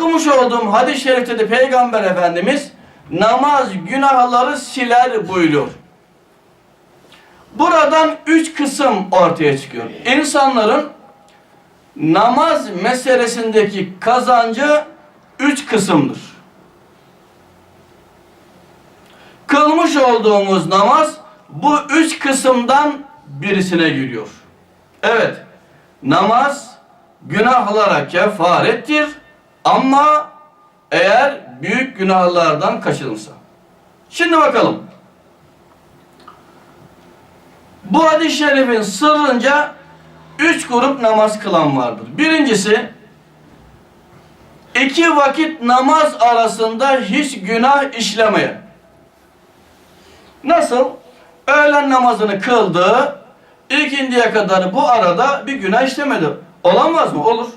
okumuş olduğum hadis-i şerifte de Peygamber Efendimiz namaz günahları siler buyuruyor. Buradan üç kısım ortaya çıkıyor. İnsanların namaz meselesindeki kazancı üç kısımdır. Kılmış olduğumuz namaz bu üç kısımdan birisine giriyor. Evet, namaz günahlara kefarettir ama eğer büyük günahlardan kaçınılsa. Şimdi bakalım. Bu hadis-i şerifin sırrınca üç grup namaz kılan vardır. Birincisi, iki vakit namaz arasında hiç günah işlemeyen. Nasıl? Öğlen namazını kıldı, ikindiye kadar bu arada bir günah işlemedi. Olamaz mı? Olur.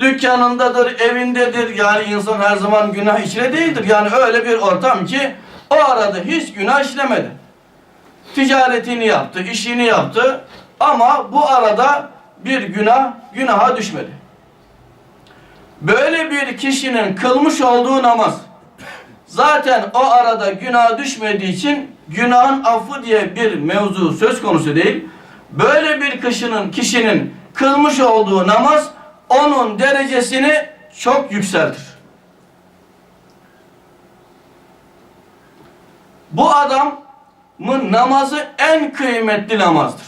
Dükkanındadır, evindedir. Yani insan her zaman günah içine değildir. Yani öyle bir ortam ki o arada hiç günah işlemedi. Ticaretini yaptı, işini yaptı ama bu arada bir günah, günaha düşmedi. Böyle bir kişinin kılmış olduğu namaz zaten o arada günah düşmediği için günahın affı diye bir mevzu söz konusu değil. Böyle bir kişinin, kişinin kılmış olduğu namaz onun derecesini çok yükseltir. Bu adamın namazı en kıymetli namazdır.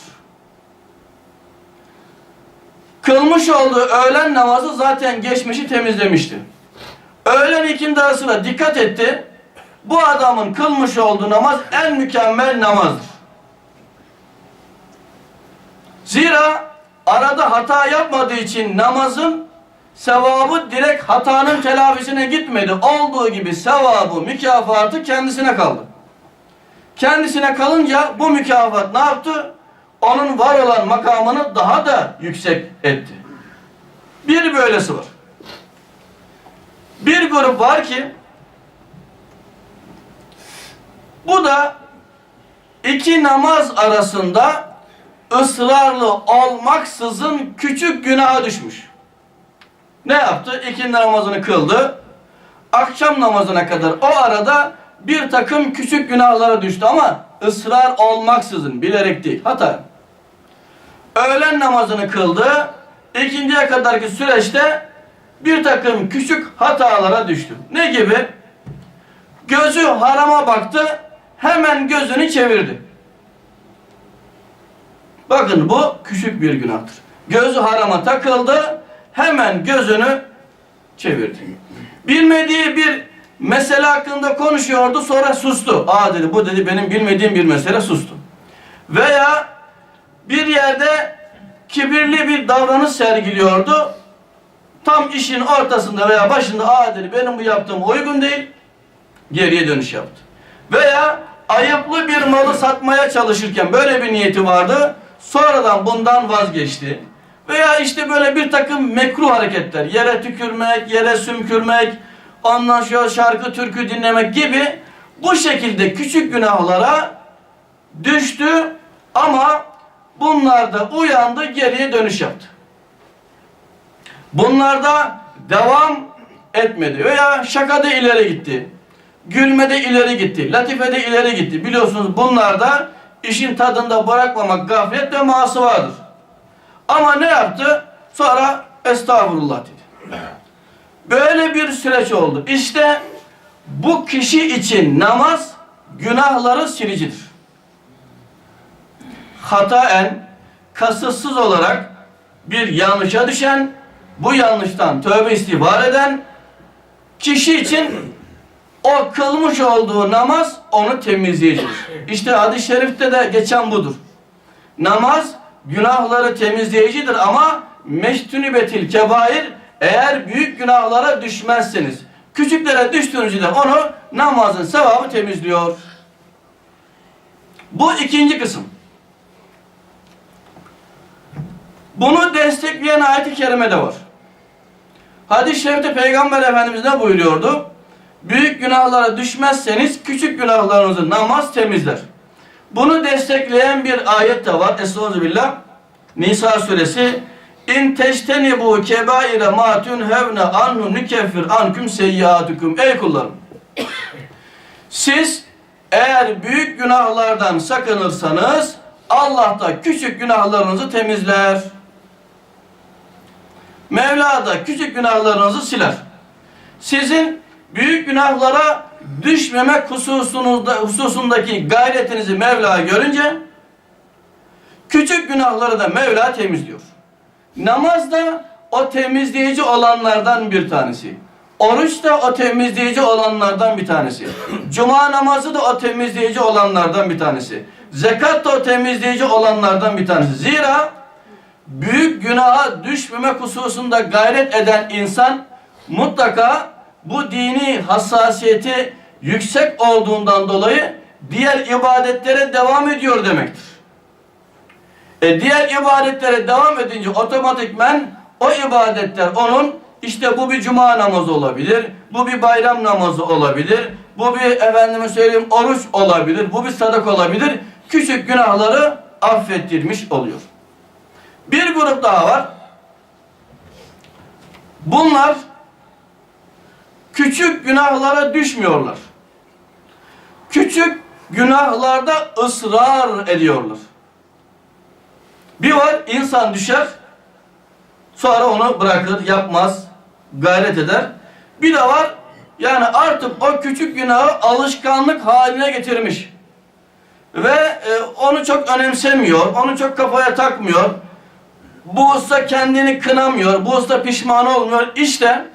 Kılmış olduğu öğlen namazı zaten geçmişi temizlemişti. Öğlen ikindi arasında dikkat etti. Bu adamın kılmış olduğu namaz en mükemmel namazdır. Zira arada hata yapmadığı için namazın sevabı direkt hatanın telafisine gitmedi. Olduğu gibi sevabı, mükafatı kendisine kaldı. Kendisine kalınca bu mükafat ne yaptı? Onun var olan makamını daha da yüksek etti. Bir böylesi var. Bir grup var ki bu da iki namaz arasında ısrarlı olmaksızın küçük günaha düşmüş. Ne yaptı? İkindi namazını kıldı. Akşam namazına kadar o arada bir takım küçük günahlara düştü ama ısrar olmaksızın bilerek değil. Hata. Öğlen namazını kıldı. İkindiye kadarki süreçte bir takım küçük hatalara düştü. Ne gibi? Gözü harama baktı. Hemen gözünü çevirdi. Bakın bu küçük bir günahtır. Gözü harama takıldı. Hemen gözünü çevirdi. Bilmediği bir mesele hakkında konuşuyordu sonra sustu. Aa dedi bu dedi benim bilmediğim bir mesele sustu. Veya bir yerde kibirli bir davranış sergiliyordu. Tam işin ortasında veya başında aa dedi benim bu yaptığım uygun değil. Geriye dönüş yaptı. Veya ayıplı bir malı satmaya çalışırken böyle bir niyeti vardı. Sonradan bundan vazgeçti. Veya işte böyle bir takım mekruh hareketler. Yere tükürmek, yere sümkürmek, sonra şarkı türkü dinlemek gibi bu şekilde küçük günahlara düştü ama bunlarda uyandı geriye dönüş yaptı. Bunlarda devam etmedi veya şakada ileri gitti. Gülmede ileri gitti. Latifede ileri gitti. Biliyorsunuz bunlarda işin tadında bırakmamak gaflet ve maası vardır. Ama ne yaptı? Sonra estağfurullah dedi. Böyle bir süreç oldu. İşte bu kişi için namaz günahları silicidir. Hataen, kasıtsız olarak bir yanlışa düşen, bu yanlıştan tövbe istiğfar eden kişi için o kılmış olduğu namaz onu temizleyecek. İşte hadis-i şerifte de geçen budur. Namaz günahları temizleyicidir ama meştunibetil kebair eğer büyük günahlara düşmezseniz küçüklere düştüğünüzde onu namazın sevabı temizliyor. Bu ikinci kısım. Bunu destekleyen ayet-i kerime de var. Hadis-i şerifte Peygamber Efendimiz ne buyuruyordu? Büyük günahlara düşmezseniz küçük günahlarınızı namaz temizler. Bunu destekleyen bir ayet de var. Estağfirullah. Nisa suresi İn teştenibu kebaire ma tunhevne anhu nükeffir anküm seyyiatukum. Ey kullarım. Siz eğer büyük günahlardan sakınırsanız Allah da küçük günahlarınızı temizler. Mevla da küçük günahlarınızı siler. Sizin büyük günahlara düşmemek hususunuzda, hususundaki gayretinizi Mevla görünce küçük günahları da Mevla temizliyor. Namaz da o temizleyici olanlardan bir tanesi. Oruç da o temizleyici olanlardan bir tanesi. Cuma namazı da o temizleyici olanlardan bir tanesi. Zekat da o temizleyici olanlardan bir tanesi. Zira büyük günaha düşmemek hususunda gayret eden insan mutlaka bu dini hassasiyeti yüksek olduğundan dolayı diğer ibadetlere devam ediyor demektir. E diğer ibadetlere devam edince otomatikmen o ibadetler onun işte bu bir cuma namazı olabilir, bu bir bayram namazı olabilir, bu bir efendime söyleyeyim oruç olabilir, bu bir sadak olabilir. Küçük günahları affettirmiş oluyor. Bir grup daha var. Bunlar küçük günahlara düşmüyorlar. Küçük günahlarda ısrar ediyorlar. Bir var insan düşer, sonra onu bırakır, yapmaz, gayret eder. Bir de var yani artık o küçük günahı alışkanlık haline getirmiş. Ve e, onu çok önemsemiyor, onu çok kafaya takmıyor. Bu usta kendini kınamıyor, bu usta pişman olmuyor. İşte,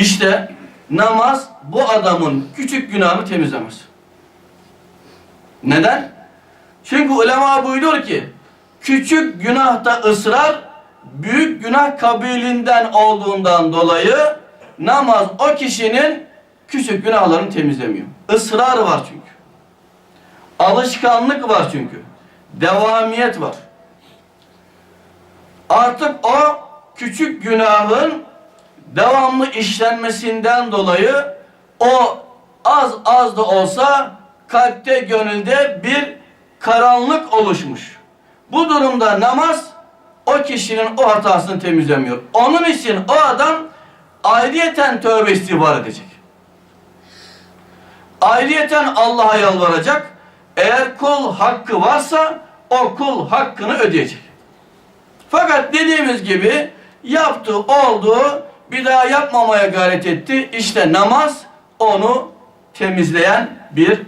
işte namaz bu adamın küçük günahını temizlemez. Neden? Çünkü ulema buyuruyor ki küçük günahta ısrar büyük günah kabilinden olduğundan dolayı namaz o kişinin küçük günahlarını temizlemiyor. Israr var çünkü. Alışkanlık var çünkü. Devamiyet var. Artık o küçük günahın devamlı işlenmesinden dolayı o az az da olsa kalpte gönülde bir karanlık oluşmuş. Bu durumda namaz o kişinin o hatasını temizlemiyor. Onun için o adam ayrıyeten tövbe istiğfar edecek. Ayrıyeten Allah'a yalvaracak. Eğer kul hakkı varsa o kul hakkını ödeyecek. Fakat dediğimiz gibi yaptı, oldu, bir daha yapmamaya gayret etti. İşte namaz onu temizleyen bir